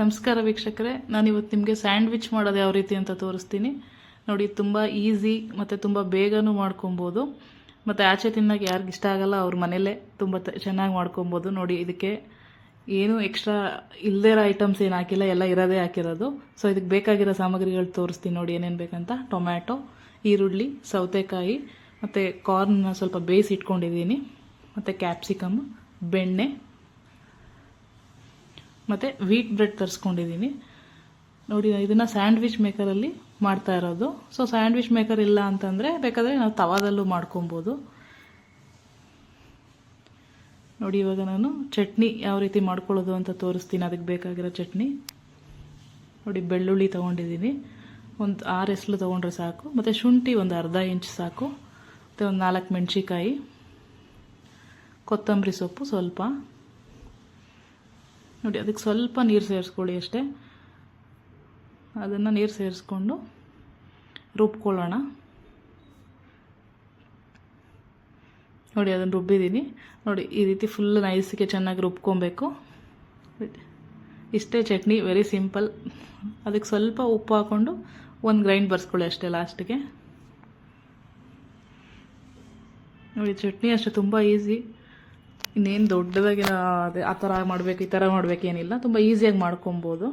ನಮಸ್ಕಾರ ವೀಕ್ಷಕರೇ ನಾನು ಇವತ್ತು ನಿಮಗೆ ಸ್ಯಾಂಡ್ವಿಚ್ ಮಾಡೋದು ಯಾವ ರೀತಿ ಅಂತ ತೋರಿಸ್ತೀನಿ. ನೋಡಿ, ತುಂಬ ಈಸಿ ಮತ್ತು ತುಂಬ ಬೇಗನೂ ಮಾಡ್ಕೊಬೋದು. ಮತ್ತು ಆಚೆ ತಿನ್ನೋಕೆ ಯಾರಿಗೆ ಇಷ್ಟ ಆಗಲ್ಲ, ಅವ್ರ ಮನೇಲೇ ತುಂಬ ಚೆನ್ನಾಗಿ ಮಾಡ್ಕೊಬೋದು. ನೋಡಿ, ಇದಕ್ಕೆ ಏನೂ ಎಕ್ಸ್ಟ್ರಾ ಇಲ್ಲದೇ ಐಟಮ್ಸ್ ಏನು ಹಾಕಿಲ್ಲ, ಎಲ್ಲ ಇರೋದೇ ಹಾಕಿರೋದು. ಸೊ ಇದಕ್ಕೆ ಬೇಕಾಗಿರೋ ಸಾಮಗ್ರಿಗಳು ತೋರಿಸ್ತೀನಿ ನೋಡಿ, ಏನೇನು ಬೇಕಂತ. ಟೊಮ್ಯಾಟೊ, ಈರುಳ್ಳಿ, ಸೌತೆಕಾಯಿ, ಮತ್ತು ಕಾರ್ನ್ನ ಸ್ವಲ್ಪ ಬೇಯಿಸಿ ಇಟ್ಕೊಂಡಿದ್ದೀನಿ. ಮತ್ತು ಕ್ಯಾಪ್ಸಿಕಮ್ ಬೆಣ್ಣೆ ಮತ್ತು ವೀಟ್ ಬ್ರೆಡ್ ತರಿಸ್ಕೊಂಡಿದ್ದೀನಿ ನೋಡಿ, ಇದನ್ನು ಸ್ಯಾಂಡ್ವಿಚ್ ಮೇಕರಲ್ಲಿ ಮಾಡ್ತಾ ಇರೋದು. ಸೊ ಸ್ಯಾಂಡ್ವಿಚ್ ಮೇಕರ್ ಇಲ್ಲ ಅಂತಂದರೆ ಬೇಕಾದರೆ ನಾವು ತವಾದಲ್ಲೂ ಮಾಡ್ಕೊಬೋದು. ನೋಡಿ, ಇವಾಗ ನಾನು ಚಟ್ನಿ ಯಾವ ರೀತಿ ಮಾಡ್ಕೊಳ್ಳೋದು ಅಂತ ತೋರಿಸ್ತೀನಿ. ಅದಕ್ಕೆ ಬೇಕಾಗಿರೋ ಚಟ್ನಿ. ನೋಡಿ, ಬೆಳ್ಳುಳ್ಳಿ ತೊಗೊಂಡಿದ್ದೀನಿ ಒಂದು ಆರು ಎಸ್ಲು ತೊಗೊಂಡ್ರೆ ಸಾಕು. ಮತ್ತು ಶುಂಠಿ ಒಂದು ಅರ್ಧ ಇಂಚ್ ಸಾಕು. ಮತ್ತು ಒಂದು ನಾಲ್ಕು ಮೆಣಸಿಕಾಯಿ ಕೊತ್ತಂಬರಿ ಸೊಪ್ಪು ಸ್ವಲ್ಪ. ನೋಡಿ, ಅದಕ್ಕೆ ಸ್ವಲ್ಪ ನೀರು ಸೇರಿಸ್ಕೊಳ್ಳಿ ಅಷ್ಟೇ. ಅದನ್ನು ನೀರು ಸೇರಿಸ್ಕೊಂಡು ರುಬ್ಕೊಳ್ಳೋಣ. ನೋಡಿ, ಅದನ್ನು ರುಬ್ಬಿದ್ದೀನಿ. ನೋಡಿ, ಈ ರೀತಿ ಫುಲ್ ನೈಸಿಗೆ ಚೆನ್ನಾಗಿ ರುಬ್ಕೊಬೇಕು. ಇಷ್ಟೇ ಚಟ್ನಿ ವೆರಿ ಸಿಂಪಲ್ ಅದಕ್ಕೆ ಸ್ವಲ್ಪ ಉಪ್ಪು ಹಾಕ್ಕೊಂಡು ಒಂದು ಗ್ರೈಂಡ್ ಬರ್ಸ್ಕೊಳ್ಳಿ ಅಷ್ಟೇ ಲಾಸ್ಟಿಗೆ ನೋಡಿ, ಚಟ್ನಿ ಅಷ್ಟೇ, ತುಂಬ ಈಸಿ ಇನ್ನೇನು ದೊಡ್ಡದಾಗಿ ಅದೇ ಆ ಥರ ಮಾಡಬೇಕು, ಈ ಥರ ಮಾಡಬೇಕೇನಿಲ್ಲ ತುಂಬ ಈಸಿಯಾಗಿ ಮಾಡ್ಕೊಬೋದು.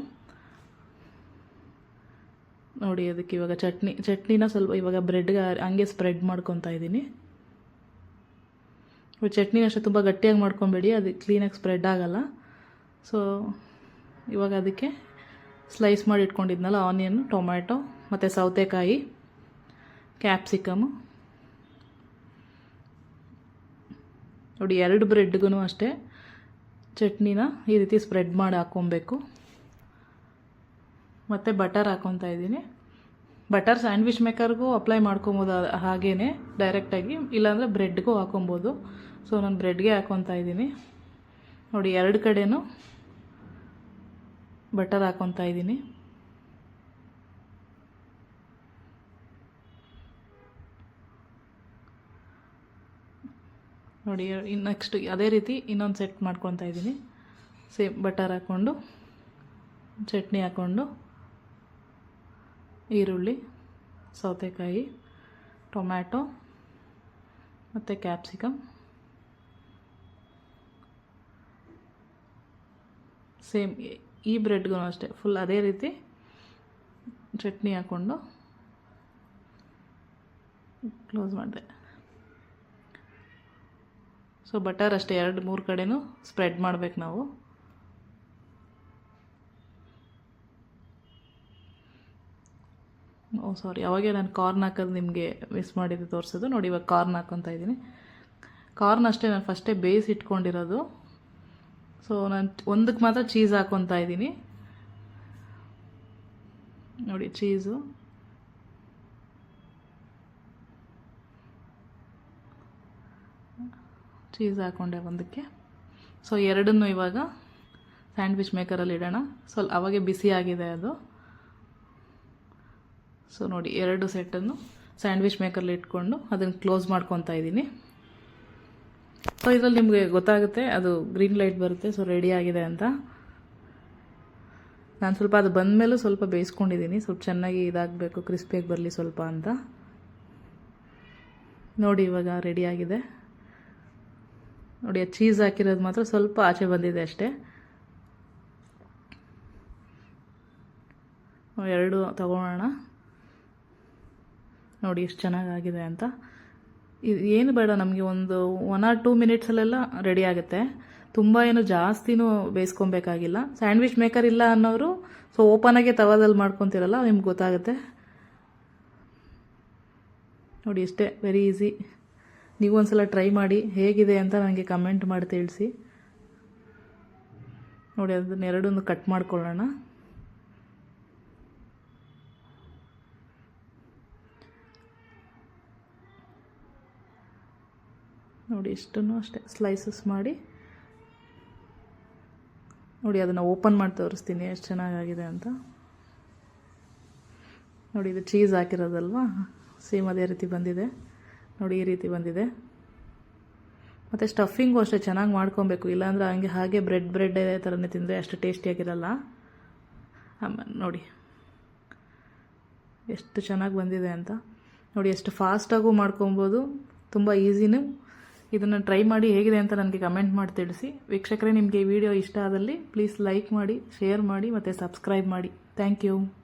ನೋಡಿ ಅದಕ್ಕೆ ಇವಾಗ ಚಟ್ನಿ, ಚಟ್ನಿನ ಸ್ವಲ್ಪ ಇವಾಗ ಬ್ರೆಡ್ಗೆ ಹಂಗೆ ಸ್ಪ್ರೆಡ್ ಮಾಡ್ಕೊತಾ ಇದ್ದೀನಿ. ಚಟ್ನಿ ಅಷ್ಟೇ ತುಂಬ ಗಟ್ಟಿಯಾಗಿ ಮಾಡ್ಕೊಬೇಡಿ, ಅದು ಕ್ಲೀನಾಗಿ ಸ್ಪ್ರೆಡ್ ಆಗೋಲ್ಲ. ಸೊ ಇವಾಗ ಅದಕ್ಕೆ ಸ್ಲೈಸ್ ಮಾಡಿ ಇಟ್ಕೊಂಡಿದ್ನಲ್ಲ ಆನಿಯನ್ ಟೊಮ್ಯಾಟೊ ಮತ್ತು ಸೌತೆಕಾಯಿ ಕ್ಯಾಪ್ಸಿಕಮು ನೋಡಿ, ಎರಡು ಬ್ರೆಡ್ಗೂ ಅಷ್ಟೇ. ಚಟ್ನಿನ ಈ ರೀತಿ ಸ್ಪ್ರೆಡ್ ಮಾಡಿ ಹಾಕ್ಕೊಬೇಕು. ಮತ್ತು ಬಟರ್ ಹಾಕ್ಕೊತಾ ಇದ್ದೀನಿ. ಬಟರ್ ಸ್ಯಾಂಡ್ವಿಚ್ ಮೇಕರ್ಗೂ ಅಪ್ಲೈ ಮಾಡ್ಕೊಬೋದು ಹಾಗೇ ಡೈರೆಕ್ಟಾಗಿ ಇಲ್ಲಾಂದರೆ ಬ್ರೆಡ್ಗೂ ಹಾಕೊಬೋದು ಸೊ, ನಾನು ಬ್ರೆಡ್ಗೆ ಹಾಕ್ಕೊತಾ ಇದ್ದೀನಿ. ನೋಡಿ, ಎರಡು ಕಡೆನೂ ಬಟರ್ ಹಾಕ್ಕೊತಾ ಇದ್ದೀನಿ. ನೋಡಿ ಇನ್ನು ನೆಕ್ಸ್ಟ್ ಅದೇ ರೀತಿ ಇನ್ನೊಂದು ಸೆಟ್ ಮಾಡ್ಕೊತಾ ಇದ್ದೀನಿ. ಸೇಮ್ ಬಟರ್ ಹಾಕ್ಕೊಂಡು, ಚಟ್ನಿ ಹಾಕ್ಕೊಂಡು, ಈರುಳ್ಳಿ, ಸೌತೆಕಾಯಿ, ಟೊಮ್ಯಾಟೊ, ಮತ್ತು ಕ್ಯಾಪ್ಸಿಕಮ್ ಸೇಮ್ ಈ ಬ್ರೆಡ್ಗೂ ಅಷ್ಟೇ ಫುಲ್ ಅದೇ ರೀತಿ ಚಟ್ನಿ ಹಾಕ್ಕೊಂಡು ಕ್ಲೋಸ್ ಮಾಡಿದೆ. ಸೊ ಬಟರ್ ಅಷ್ಟೇ, ಎರಡು, ಮೂರು ಕಡೆನೂ ಸ್ಪ್ರೆಡ್ ಮಾಡಬೇಕು ನಾವು. ಓ ಸಾರಿ ಅವಾಗೆ ನಾನು ಕಾರ್ನ್ ಹಾಕೋದು ನಿಮಗೆ ಮಿಸ್ ಮಾಡಿದ್ದು ತೋರಿಸೋದು. ನೋಡಿ, ಇವಾಗ ಕಾರ್ನ್ ಹಾಕ್ಕೊತಾ ಇದ್ದೀನಿ. ಕಾರ್ನ್ ಅಷ್ಟೇ ನಾನು ಫಸ್ಟೇ ಬೇಯಿಸಿ ಇಟ್ಕೊಂಡಿರೋದು. ಸೊ ನಾನು ಒಂದಕ್ಕೆ ಮಾತ್ರ ಚೀಸ್ ಹಾಕ್ಕೊತಾ ಇದ್ದೀನಿ. ನೋಡಿ ಚೀಸು ಚೀಸ್ ಹಾಕೊಂಡೆ ಒಂದಕ್ಕೆ. ಸೊ ಎರಡನ್ನೂ ಇವಾಗ ಸ್ಯಾಂಡ್ವಿಚ್ ಮೇಕರಲ್ಲಿ ಇಡೋಣ. ಸ್ವಲ್ಪ ಅವಾಗೆ ಬಿಸಿ ಆಗಿದೆ ಅದು. ಸೊ ನೋಡಿ, ಎರಡು ಸೆಟ್ಟನ್ನು ಸ್ಯಾಂಡ್ವಿಚ್ ಮೇಕರಲ್ಲಿ ಇಟ್ಕೊಂಡು ಅದನ್ನು ಕ್ಲೋಸ್ ಮಾಡ್ಕೊತಾ ಇದ್ದೀನಿ. ಸೊ ಇದರಲ್ಲಿ ನಿಮಗೆ ಗೊತ್ತಾಗುತ್ತೆ, ಅದು ಗ್ರೀನ್ ಲೈಟ್ ಬರುತ್ತೆ ಸೊ ರೆಡಿ ಆಗಿದೆ ಅಂತ. ನಾನು ಸ್ವಲ್ಪ ಅದು ಬಂದ ಮೇಲೂ ಸ್ವಲ್ಪ ಬೇಯಿಸ್ಕೊಂಡಿದ್ದೀನಿ, ಸ್ವಲ್ಪ ಚೆನ್ನಾಗಿ ಇದಾಗಬೇಕು ಕ್ರಿಸ್ಪಿಯಾಗಿ ಬರಲಿ ಸ್ವಲ್ಪ ಅಂತ. ನೋಡಿ, ಇವಾಗ ರೆಡಿಯಾಗಿದೆ ನೋಡಿ, ಆ ಚೀಸ್ ಹಾಕಿರೋದು ಮಾತ್ರ ಸ್ವಲ್ಪ ಆಚೆ ಬಂದಿದೆ ಅಷ್ಟೇ. ಎರಡು ತಗೊಳ್ಳೋಣ. ನೋಡಿ, ಎಷ್ಟು ಚೆನ್ನಾಗಾಗಿದೆ ಅಂತ. ಇದು ಏನು ಬೇಡ, ನಮಗೆ ಒಂದು ಒನ್ ಆರ್ ಟೂ ಮಿನಿಟ್ಸಲ್ಲೆಲ್ಲ ರೆಡಿ ಆಗುತ್ತೆ. ತುಂಬ ಏನು ಜಾಸ್ತಿನೂ ಬೇಯಿಸ್ಕೊಬೇಕಾಗಿಲ್ಲ. ಸ್ಯಾಂಡ್ವಿಚ್ ಮೇಕರ್ ಇಲ್ಲ ಅನ್ನೋರು ಸೊ ಓಪನಾಗೆ ತವಾದಲ್ಲಿ ಮಾಡ್ಕೊತಿರಲ್ಲ, ನಿಮ್ಗೆ ಗೊತ್ತಾಗುತ್ತೆ. ನೋಡಿ ಇಷ್ಟೇ ವೆರಿ ಈಸಿ ನೀವು ಒಂದ್ಸಲ ಟ್ರೈ ಮಾಡಿ ಹೇಗಿದೆ ಅಂತ ನನಗೆ ಕಮೆಂಟ್ ಮಾಡಿ ತಿಳಿಸಿ. ನೋಡಿ, ಅದನ್ನ ಎರಡನ್ನು ಕಟ್ ಮಾಡ್ಕೊಳ್ಳೋಣ. ನೋಡಿ ಇಷ್ಟನ್ನು ಅಷ್ಟೇ ಸ್ಲೈಸಸ್ ಮಾಡಿ. ನೋಡಿ, ಅದನ್ನು ಓಪನ್ ಮಾಡಿ ತೋರಿಸ್ತೀನಿ ಎಷ್ಟು ಚೆನ್ನಾಗಾಗಿದೆ ಅಂತ. ನೋಡಿ, ಇದು ಚೀಸ್ ಹಾಕಿರೋದಲ್ವಾ? ಸೇಮ್ ಅದೇ ರೀತಿ ಬಂದಿದೆ. ನೋಡಿ ಈ ರೀತಿ ಬಂದಿದೆ. ಮತ್ತು ಸ್ಟಫಿಂಗು ಅಷ್ಟೇ ಚೆನ್ನಾಗಿ ಮಾಡ್ಕೊಬೇಕು. ಇಲ್ಲಾಂದ್ರೆ ಹಂಗೆ ಹಾಗೆ ಬ್ರೆಡ್ ಬ್ರೆಡ್ ಥರನೇ ತಿಂದರೆ ಅಷ್ಟು ಟೇಸ್ಟಿಯಾಗಿರಲ್ಲ ಆಮೇಲೆ ನೋಡಿ. ಎಷ್ಟು ಚೆನ್ನಾಗಿ ಬಂದಿದೆ ಅಂತ. ನೋಡಿ, ಎಷ್ಟು ಫಾಸ್ಟಾಗೂ ಮಾಡ್ಕೊಬೋದು. ತುಂಬ ಈಸಿನೂ ಇದನ್ನು ಟ್ರೈ ಮಾಡಿ ಹೇಗಿದೆ ಅಂತ ನನಗೆ ಕಮೆಂಟ್ ಮಾಡಿ ತಿಳಿಸಿ. ವೀಕ್ಷಕರೇ, ನಿಮಗೆ ವಿಡಿಯೋ ಇಷ್ಟ ಆದಲ್ಲಿ ಪ್ಲೀಸ್ ಲೈಕ್ ಮಾಡಿ ಶೇರ್ ಮಾಡಿ, ಮತ್ತು ಸಬ್ಸ್ಕ್ರೈಬ್ ಮಾಡಿ. Thank you